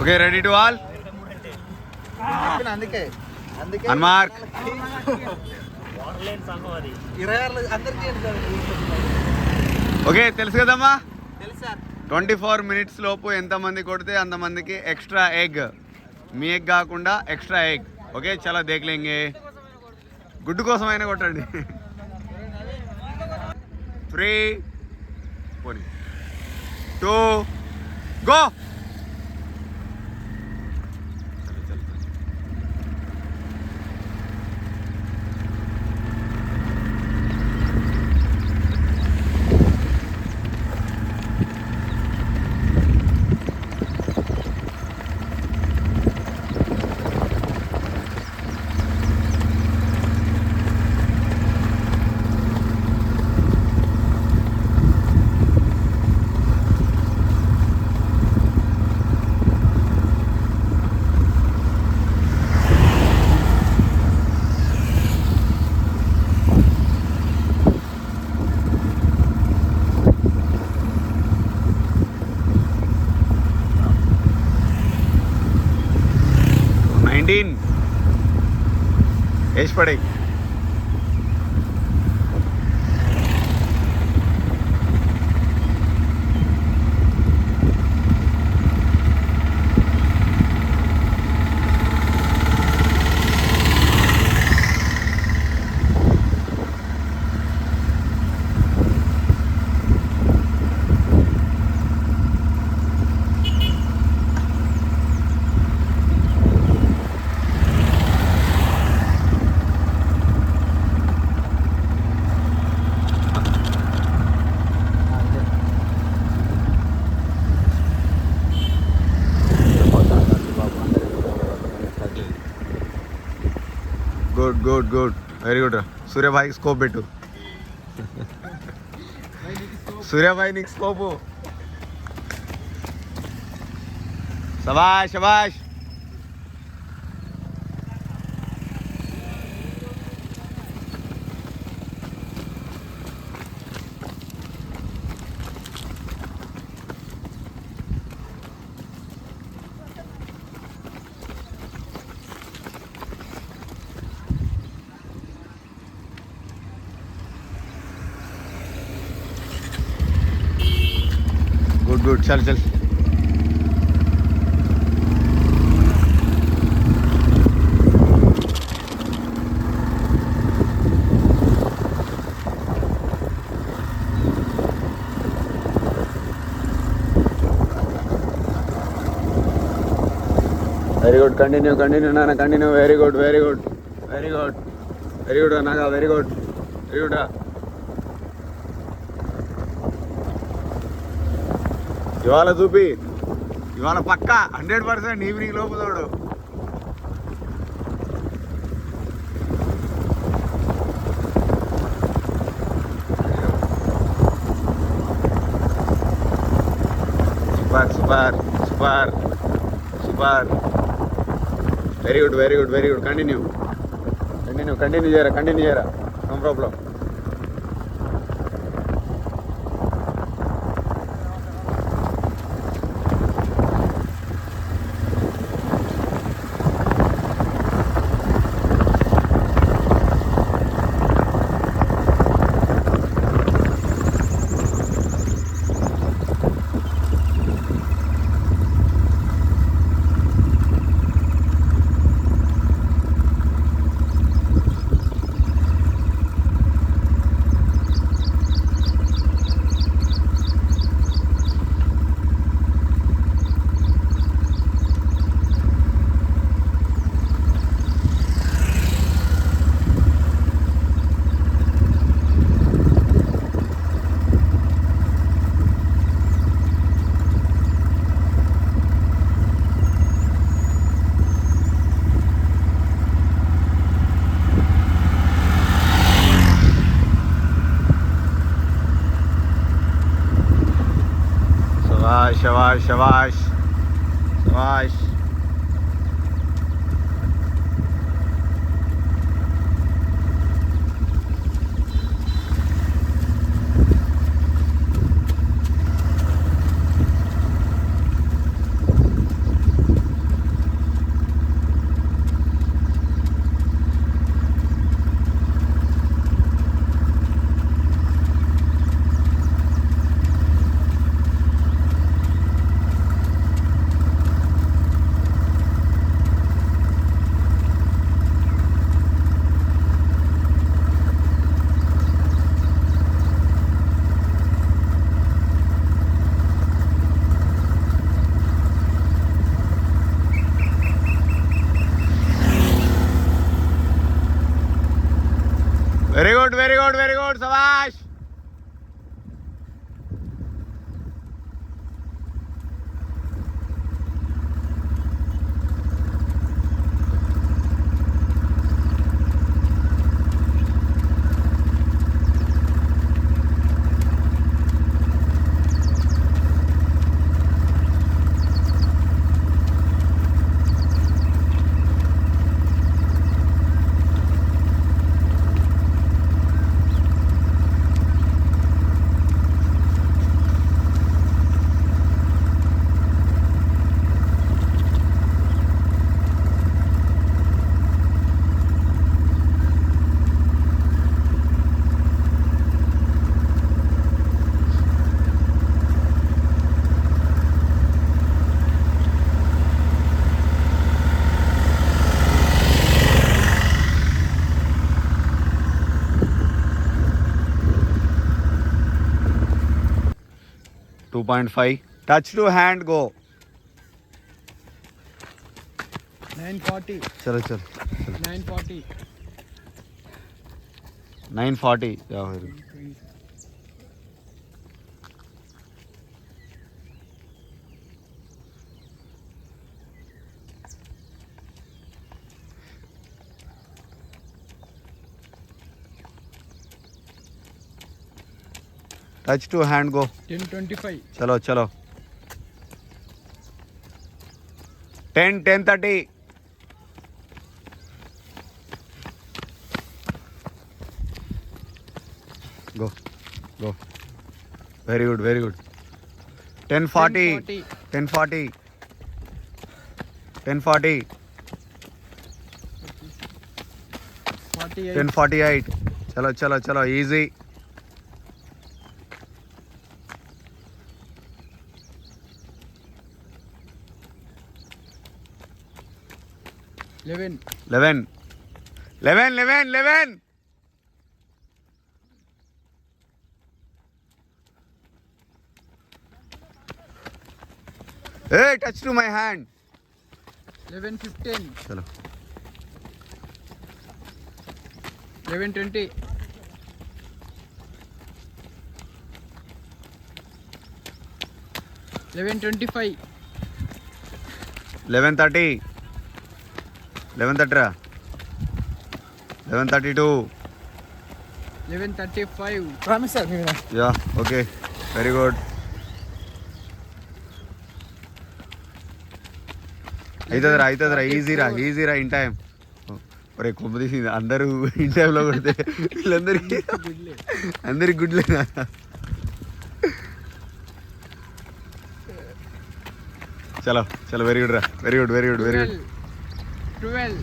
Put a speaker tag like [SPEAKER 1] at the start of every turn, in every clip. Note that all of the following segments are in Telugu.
[SPEAKER 1] ఓకే రెడీ టు ఆల్
[SPEAKER 2] అందుకే అందుకే.
[SPEAKER 1] అన్మార్క్ ఓకే తెలుసు కదమ్మా? ట్వంటీ ఫోర్ మినిట్స్ లోపు ఎంతమంది కొడితే అంతమందికి ఎక్స్ట్రా ఎగ్ మీ ఎగ్ కాకుండా ఎక్స్ట్రా ఎగ్ ఓకే చాలా దేఖలేంగే. గుడ్డు కోసమైనా కొట్టండి. త్రీ టూ గో నైన్టీన్ వేసి good good good very good Surya भाई स्कोप बेटू सूर्य भाई निक स्कोप हो शबाश शबाश चल चल వెరీ గుడ్ కంటిన్యూ కంటిన్యూ నాన్న continue very good very good very good very good Naga very good very good ఇవాళ చూపి. ఇవాళ పక్క హండ్రెడ్ పర్సెంట్ ఈవినింగ్ లోపు తోడు. Super super super super very good very good very good continue continue continue చేయరా కంటిన్యూ చేయరా no problem yavaş yavaş. Yavaş. శబాష్ very good very good very good two point five touch to hand go
[SPEAKER 2] nine forty
[SPEAKER 1] చలో చలో
[SPEAKER 2] nine forty
[SPEAKER 1] nine forty touch to hand go
[SPEAKER 2] ten twenty five
[SPEAKER 1] చలో చలో ten ten thirty go go very good very good ten forty ten forty ten forty
[SPEAKER 2] forty
[SPEAKER 1] ten forty eight చలో చలో చలో
[SPEAKER 2] eleven
[SPEAKER 1] eleven eleven eleven eleven a touch to my hand
[SPEAKER 2] eleven fifteen
[SPEAKER 1] చలో
[SPEAKER 2] eleven twenty eleven twenty five
[SPEAKER 1] eleven thirty eleven థర్టీరా eleven thirty
[SPEAKER 2] two. Eleven thirty five. Promise sir
[SPEAKER 1] yeah okay. Very good అవుతుందిరా అవుతుందిరా ఈజీరా ఈజీరా ఇన్ టైం ఒరే కొమ్మ తీసింది అందరూ ఇన్ టైంలో కొడితే వీళ్ళందరికీ అందరికి గుడ్లేనా చలో చలో వెరీ గుడ్ రా. Very good very good very good
[SPEAKER 2] twelve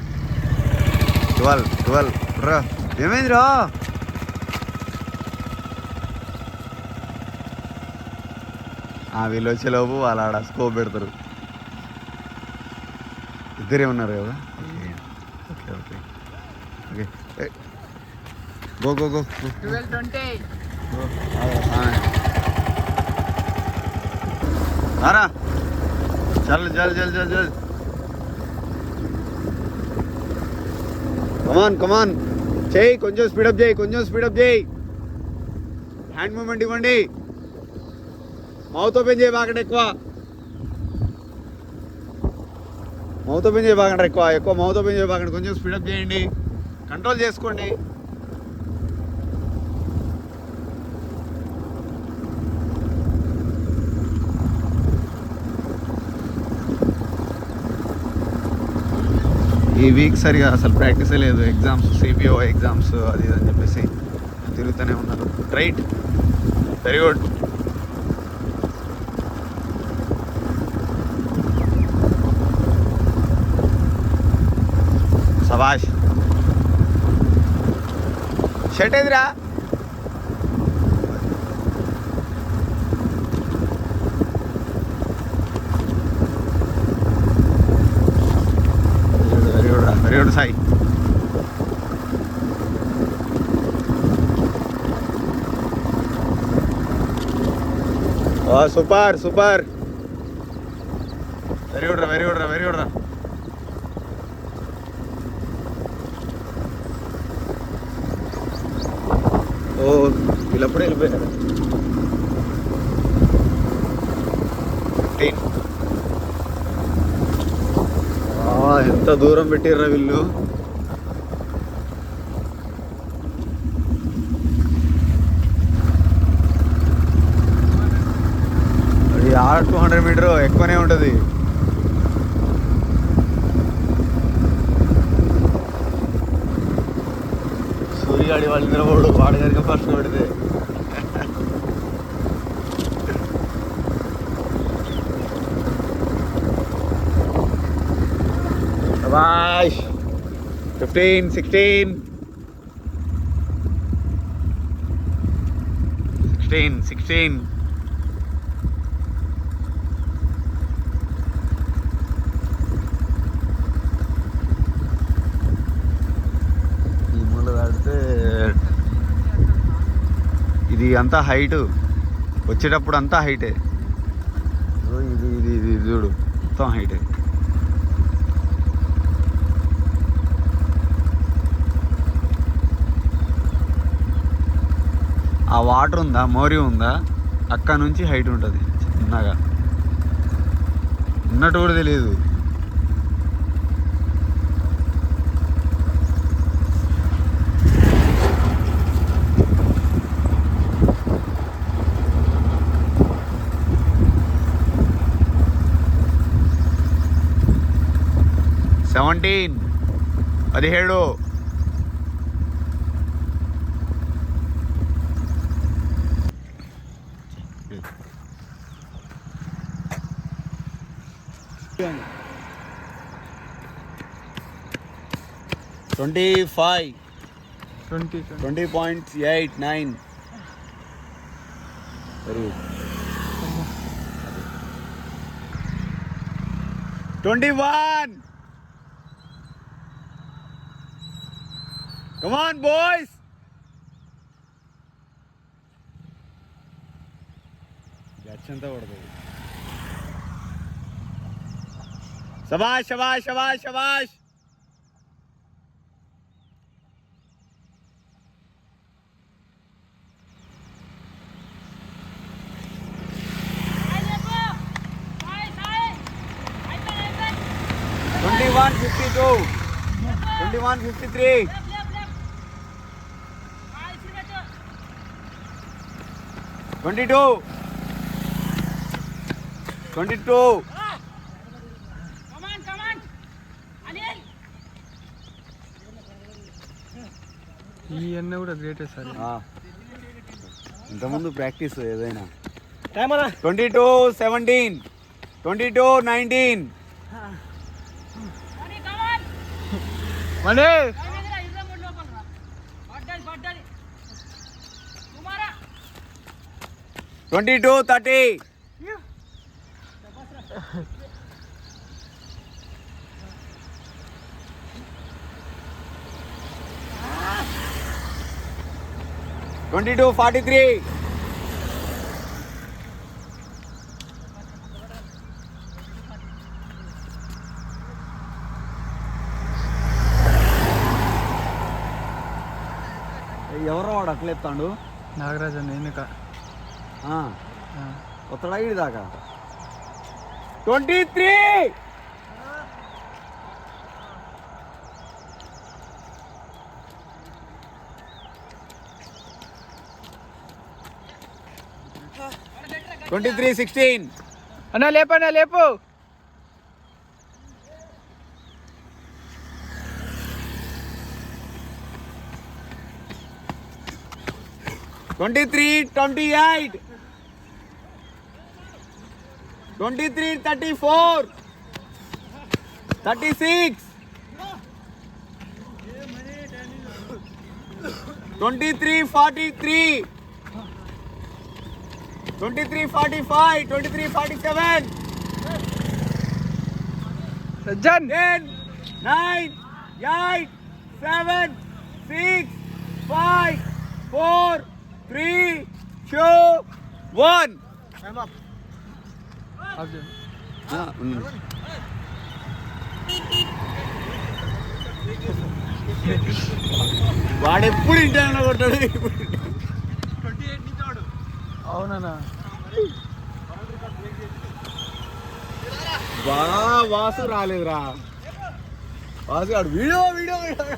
[SPEAKER 1] twelve twelve రా ఏమైంది రా వీళ్ళు వచ్చేలోపు వాళ్ళు ఆడ స్కోప్ పెడతారు. ఇద్దరే ఉన్నారు కదా? Okay okay okay go go go
[SPEAKER 2] twelve twenty
[SPEAKER 1] రారా. చల్ చల్ చల్ చల్ చల్. కమాన్ కమాన్ చేయి కొంచెం స్పీడప్ చేయి కొంచెం స్పీడప్ చేయి. హ్యాండ్ మూమెంట్ ఇవ్వండి. మౌత్ ఓపెన్ చేయి బాగా ఎక్కువ. మౌత్ ఓపెన్ చేయి బాగా ఎక్కువ. ఎక్కువ మౌత్ ఓపెన్ చేయి బాగా కొంచెం స్పీడప్ చేయండి. కంట్రోల్ చేసుకోండి. ఈ వీక్ సరిగా అసలు ప్రాక్టీస్ లేదు. ఎగ్జామ్స్ సిపిఓ ఎగ్జామ్స్ అది ఇది అని చెప్పేసి తిరుగుతూనే ఉన్నారు. రైట్ వెరీ గుడ్ సభాష్. షర్ట్ ఎదురా వెరీ గుడ్ రా very good Sai super super. Very good రా వెరీ గుడ్ రా వెరీ గుడ్ రా. వీళ్ళప్పుడు వెళ్ళిపోయారు. ఎంత దూరం పెట్టిర్రా వీళ్ళు? ఆర్ టూ హండ్రెడ్ మీటర్ ఎక్కువనే ఉంటుంది. సూర్యగాడి వాళ్ళ నిద్రపోడు వాడి గారికి ఫస్ట్ పెడితే. Boy fifteen sixteen. Sixteen sixteen. ఇది అంతా హైట్ వచ్చేటప్పుడు అంతా హైటే ఇది ఇది ఇది ఇది చూడు. మొత్తం హైటే ఆ వాటర్ ఉందా? మోరీ ఉందా? అక్కడ నుంచి హైట్ ఉంటుంది. చిన్నగా. ఉన్నట్టు కూడా తెలియదు. సెవెంటీన్ పదిహేడు. Twenty five. Twenty twenty. Point eight nine. Twenty one. Come on, boys. That's the. Shabash, shabash, shabash, shabash. Twenty-one fifty-two, twenty-one fifty-three. Twenty two. Twenty two.
[SPEAKER 2] ఈ కూడా గ్రేటే సార్.
[SPEAKER 1] ఇంతకుముందు ప్రాక్టీస్ ఏదైనా. Twenty two seventeen. Twenty two nineteen.
[SPEAKER 2] Money
[SPEAKER 1] twenty two thirty. Twenty two forty three ఎవరో వాడు అట్లెత్తాడు
[SPEAKER 2] నాగరాజ్ అన్న ఎన్నిక
[SPEAKER 1] కొత్తడా ఇది దాకా twenty three! Twenty three sixteen.
[SPEAKER 2] అన్న లేపన్నా లేపు.
[SPEAKER 1] Twenty three twenty eight. Twenty three thirty four thirty six twenty three forty three twenty three forty five twenty three forty seven
[SPEAKER 2] Sajjan
[SPEAKER 1] ten nine eight seven six five four three two one వాడెప్పుడు ఇంటర్లో కొట్టాడు
[SPEAKER 2] అవునన్నా
[SPEAKER 1] బా వాసు రాలేదురా. వాసు గాడు వీడియో వీడియో వీడియో.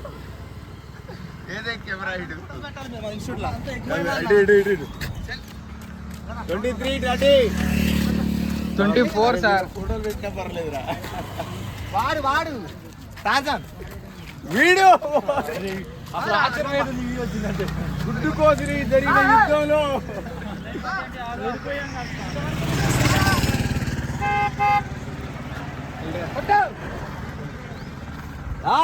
[SPEAKER 1] ఏదే కెమెరా ఇటు ఇటు ఇటు ఇటు twenty three thirty.
[SPEAKER 2] Twenty four sir
[SPEAKER 1] ఫోటోలు పెట్టినా పర్లేదురా. వాడు వాడు. తాజాన్ వీడియో అసలు వీడియో వచ్చిందంటే గుడ్డు కోసిరి జరిగిన యుద్ధంలో. ఆ.